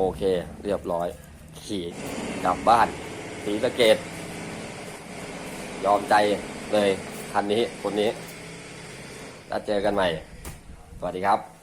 โอเค เรียบร้อย ขี่กลับบ้านสีสะเกตยอมใจเลยคันนี้คนนี้แล้วเจอกันใหม่ สวัสดีครับ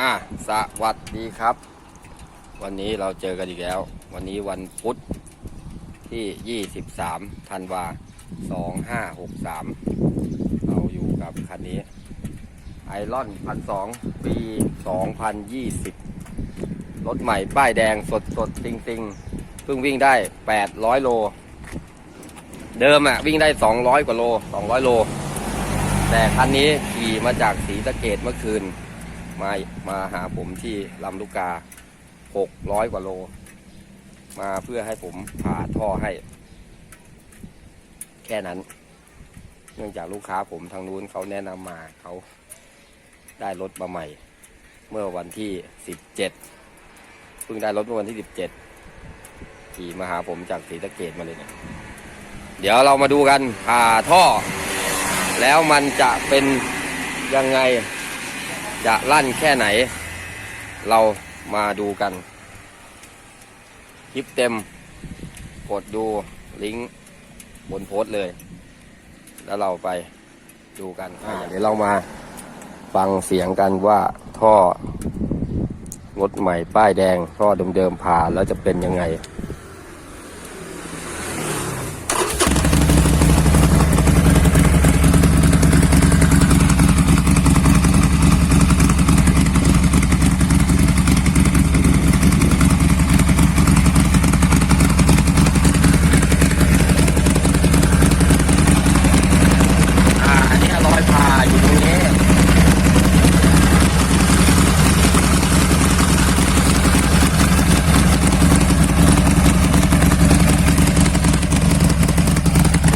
อ่าสวัสดีครับ วันนี้เราเจอกันอีกแล้ว วันนี้วันพุธที่ 23ธันวา2563 เราอยู่กับคันนี้ไอรอนพันสองปี 2020 รถใหม่ป้ายแดงสดสดๆจริงๆ เพิ่งวิ่งได้ 800 โล เดิมอะวิ่งได้ 200 กว่าโล 200 โล แต่คันนี้ขี่มาจากสีสะเกดเมื่อคืน มามาหาผมที่ลำลูกกา 600 กว่าโล มาเพื่อให้ผมผ่าท่อให้ แค่นั้น เนื่องจากลูกค้าผมทางนู้นเขาแนะนำมาเขาได้รถมาใหม่ เมื่อวันที่ 17 เพิ่งได้รถเมื่อวันที่ 17 ขี่มาหาผมจากศรีสะเกดมาเลยเนี่ยเดี๋ยวเรามาดูกันผ่าท่อ แล้วมันจะเป็นยังไง จะลั่นแค่ไหน เรามาดูกัน คลิปเต็ม กดดูลิงก์บนโพสต์เลย แล้วเราไปดูกันเดี๋ยวเรามาฟังเสียงกันว่าท่อรถใหม่ป้ายแดงท่อเดิมๆผ่าแล้วจะเป็นยังไง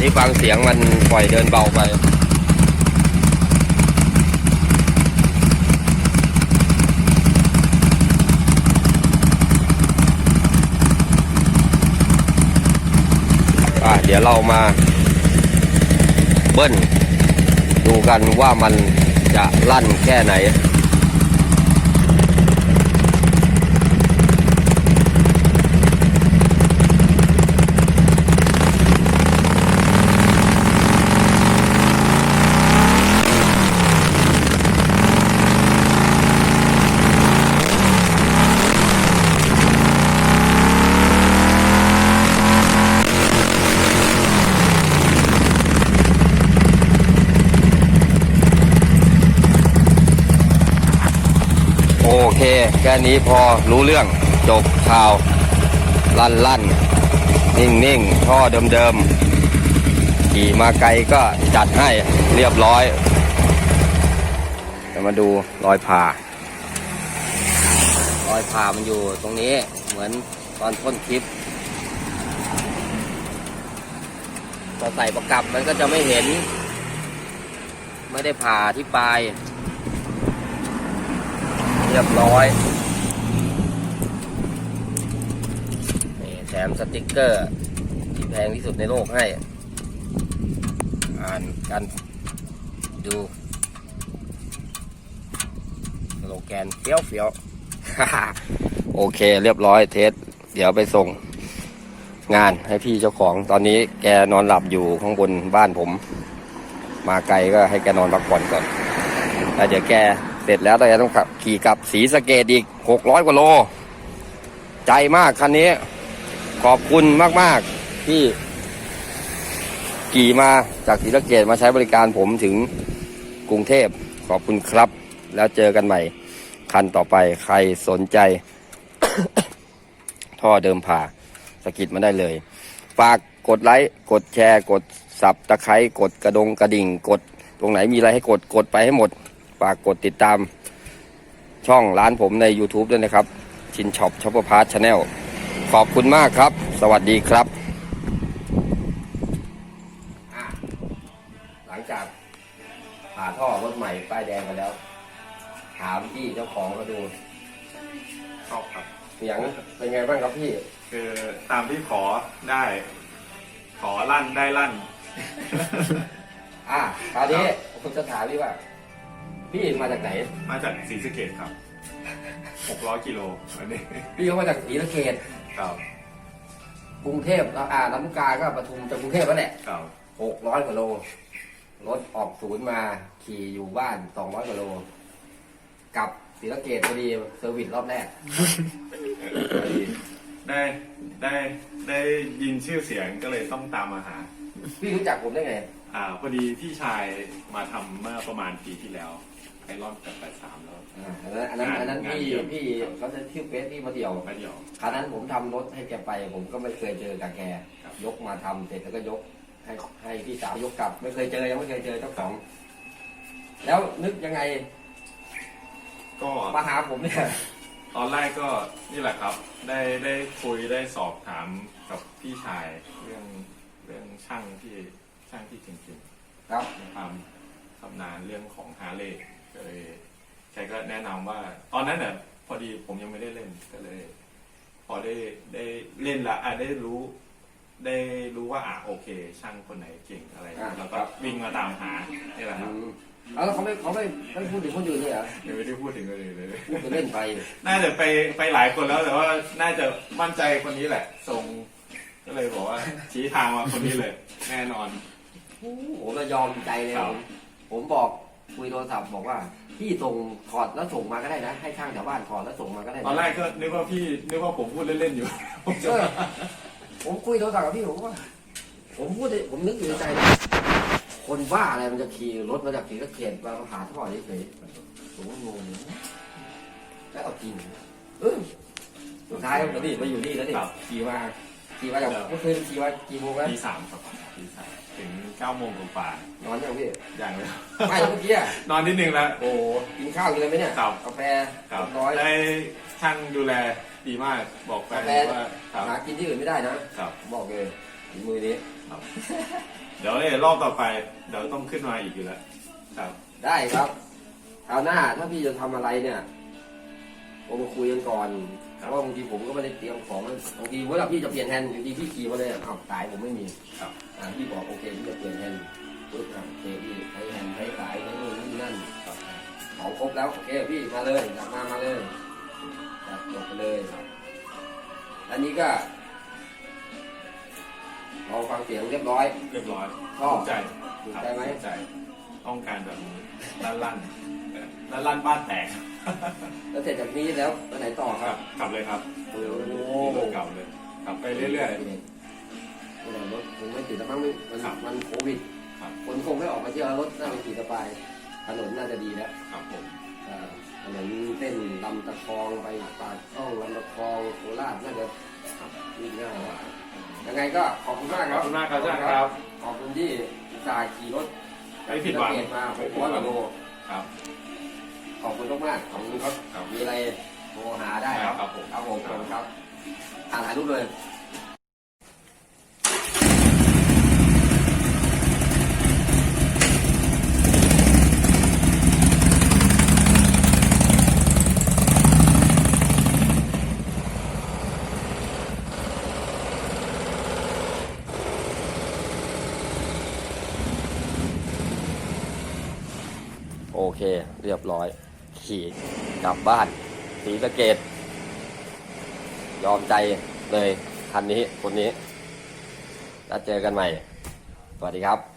นี่ ฟังเสียงมันปล่อยเดินเบาไปอะเดี๋ยวเรามาเบิ้ลดูกันว่ามันจะลั่นแค่ไหน โอเค แค่นี้พอรู้เรื่องจบข่าว ลั่นลั่นนิ่งนิ่งท่อเดิมเดิมๆขี่มาไกลก็จัดให้เรียบร้อยจะมาดูรอยผ่ารอยผ่ามันอยู่ตรงนี้เหมือนตอนต้นคลิปพอใส่ประกับมันก็จะไม่เห็น ไม่ได้ผ่าที่ปลาย เรียบร้อยนี่แถมสติกเกอร์ที่แพงที่สุดในโลกให้ อ่านกันดูสโลแกนเฟี้ยวเฟี้ยวโอเคเรียบร้อยเทส เดี๋ยวไปส่งงานให้พี่เจ้าของตอนนี้แกนอนหลับอยู่ข้างบนบ้านผม มาไกลก็ให้แกนอนพักผ่อนก่อนแล้วเดี๋ยวแก เสร็จแล้วเราจะต้องขับขี่กลับสีสเกดอีกหกร้อยกว่าโล ใจมากคันนี้ ขอบคุณมาก ๆ ที่ ขี่มาจากศรีสเกดมาใช้บริการผมถึงกรุงเทพขอบคุณครับ แล้วเจอกันใหม่ คันต่อไปใครสนใจ ท่อเดิมผ่าสกิดมาได้เลย ฝากกดไลค์ กดแชร์ กดสับตะไคร้กดกระดงกระดิ่ง กดตรงไหนมีอะไรให้กดกดไปให้หมด ฝากกดติดตามช่องร้านผมใน YouTube ด้วยนะครับ ชินช็อปช็อปเปอร์พาร์ทชาแนลขอบคุณมากครับ สวัสดีครับ หลังจากผ่าท่อรถใหม่ป้ายแดงไปแล้ว ถามพี่เจ้าของเขาดูชอบครับ เสียงเป็นไงบ้างครับพี่ คือตามที่ขอได้ ขอลั่นได้ลั่น อะคราวนี้ผมจะถามพี่ว่า พี่มาจากไหน มาจากศรีสะเกดครับ 600 กิโลวันนี้พี่เขามาจากศรีสะเกดครับกรุงเทพอ่าลำลูกกาก็ปทุมจากกรุงเทพแล้วแหละครับหกร้อยกว่าโล รถออกศูนย์มาขี่อยู่บ้านสองร้อยกว่าโลกลับศรีสะเกดพอดีเซอร์วิสรอบแรกพอดีได้ได้ได้ยินชื่อเสียงก็เลยต้องตามมาหา พี่รู้จักผมได้ไง อ่าพอดีพี่ชายมาทำเมื่อประมาณปีที่แล้วไอรอนกับ83แล้ว อ่าอันนั้นอันนั้นอันนั้นงานพี่เดี่ยว พี่เขาจะชื่อเฟสพี่มาเดี่ยวมาเดียว คราวนั้นผมทำรถให้แกไป ผมก็ไม่เคยเจอกับแก ครับ ยกมาทำเสร็จแล้วก็ยก ให้ให้พี่สาวยกกลับ ไม่เคยเจอยังไม่เคยเจอเจ้าของ แล้วนึกยังไงก็มาหาผมเนี่ย ตอนแรกก็นี่แหละครับ ได้ได้คุยได้สอบถามกับพี่ชายเรื่องเรื่องช่างที่ ช่างที่เก่งๆครับมีความชำนาญเรื่องของฮาร์เลย์ก็เลยแกก็แนะนำว่า ตอนนั้นเนี่ยพอดีผมยังไม่ได้เล่นก็เลย พอได้ได้เล่นละอะได้รู้ ได้รู้ว่าอะโอเค ช่างคนไหนเก่งอะไรอ่าแล้วก็วิ่งมาตามหานี่แหละครับอืมแล้วเขาไม่เขาไม่ไม่พูดถึงคนอื่นเลยเหรอยังไม่ได้พูดถึงเลยเลย พูดไปเล่นไป น่าจะไปไปหลายคนแล้วแต่ว่าน่าจะมั่นใจคนนี้แหละทรงก็เลยบอกว่าชี้ทางมาคนนี้เลย แน่นอน ผมจะยอมใจเลยครับ ผมผมบอกคุยโทรศัพท์บอกว่าพี่ส่งถอดแล้วส่งมาก็ได้นะ ให้ช่างแถวบ้านถอดแล้วส่งมาก็ได้ะตอนแรกก็นึกว่าพี่นึกว่าผมพูดเล่นๆอยู่ ผมจะเออผมคุยโทรศัพท์กับพี่ผมว่า ผมพูดเลยผมนึกอยู่ในใจนะคนบ้าอะไรมันจะขี่รถมาจากขี่ก็เขียนมาหาท่อเฉยๆผมก็งงแล้วเอาจริงเออสุดท้ายก็นี่มาอยู่นี่แล้วนี่ครับ ขี่มา ขี่มาจากครับเมื่อคืนขี่มากี่โมงแล้วตีสามครับตีสามถึงเก้าโมงกว่า นอนยังพี่ๆอย่างเลยไม่เมื่อกี้อะนอนนิดนึงแล้ว โอ้กินข้าวกินอะไรไหมเนี่ยครับกาแฟครับร้อยได้ช่างดูแลดีมากบอกแฟกานแฟว่าครับหากินที่อื่นไม่ได้นะครับบอกเลยฝีมือนี้ครับเดี๋ยวเนี่ยรอบต่อไปเดี๋ยวต้องขึ้นมาอีกอยู่แล้วครับ ได้ครับคราวหน้าถ้าพี่จะทำอะไรเนี่ยผมมาคุยกันก่อน เพราะว่าบางทีผมก็ไม่ได้เตรียมของบางทีเวลาพี่จะเปลี่ยนแฮนด์บางทีพี่ขี่มาเลยอ้าวสายผมไม่มีครับอ่าพี่บอกโอเคพี่จะเปลี่ยนแฮนด์ปึ๊บอะโอเคพี่ใช้แฮนด์ใช้สายใช้นู่นนี่นั่นครับของครบแล้วโอเคพี่มาเลยกลับมามาเลยจัดจบไปเลยอันนี้ก็ลองฟังเสียงเรียบร้อยเรียบร้อยชอบถูกใจถูกใจไหมถูกใจ ต้องการแบบนี้ลั่นลั่นลั่นลั่นบ้านแตก แล้วเสร็จจากนี้แล้วไปไหนต่อคครัรับบขับเลยครับโอ้เดี๋ยวโหมีรถเก่าเลยขับไปเรื่อย ๆไม่ได้รถคงไม่ติดแล้วมั้งมันครับ มันโควิดๆครับคนคงไม่ออกมาเที่ยวรถน่าจะขี่สบายถนนน่าจะดีแล้วครับผมเอ่อถนนเส้นลำตะคองไปปากช่องลำตะคองโคราชน่าจะวิ่งง่ายกว่ายังไงก็ขอบคุณมากคขรัอบบคุณมากครับอาจารย์ครับ ขอบคุณที่อุตส่าห์ขี่รถไม่ผิดหวังเกตมาหกร้อยกว่าโล ครับ ขอบคุณมากๆขอบคุณครับครับ มีอะไรโทรหาได้ครับครับผม ครับผมขอบคุณครับอ่านถ่ายรูปเลยโอเค เรียบร้อย ขี่กลับบ้านสีสะเกตยอมใจเลยคันนี้คนนี้ แล้วเจอกันใหม่ สวัสดีครับ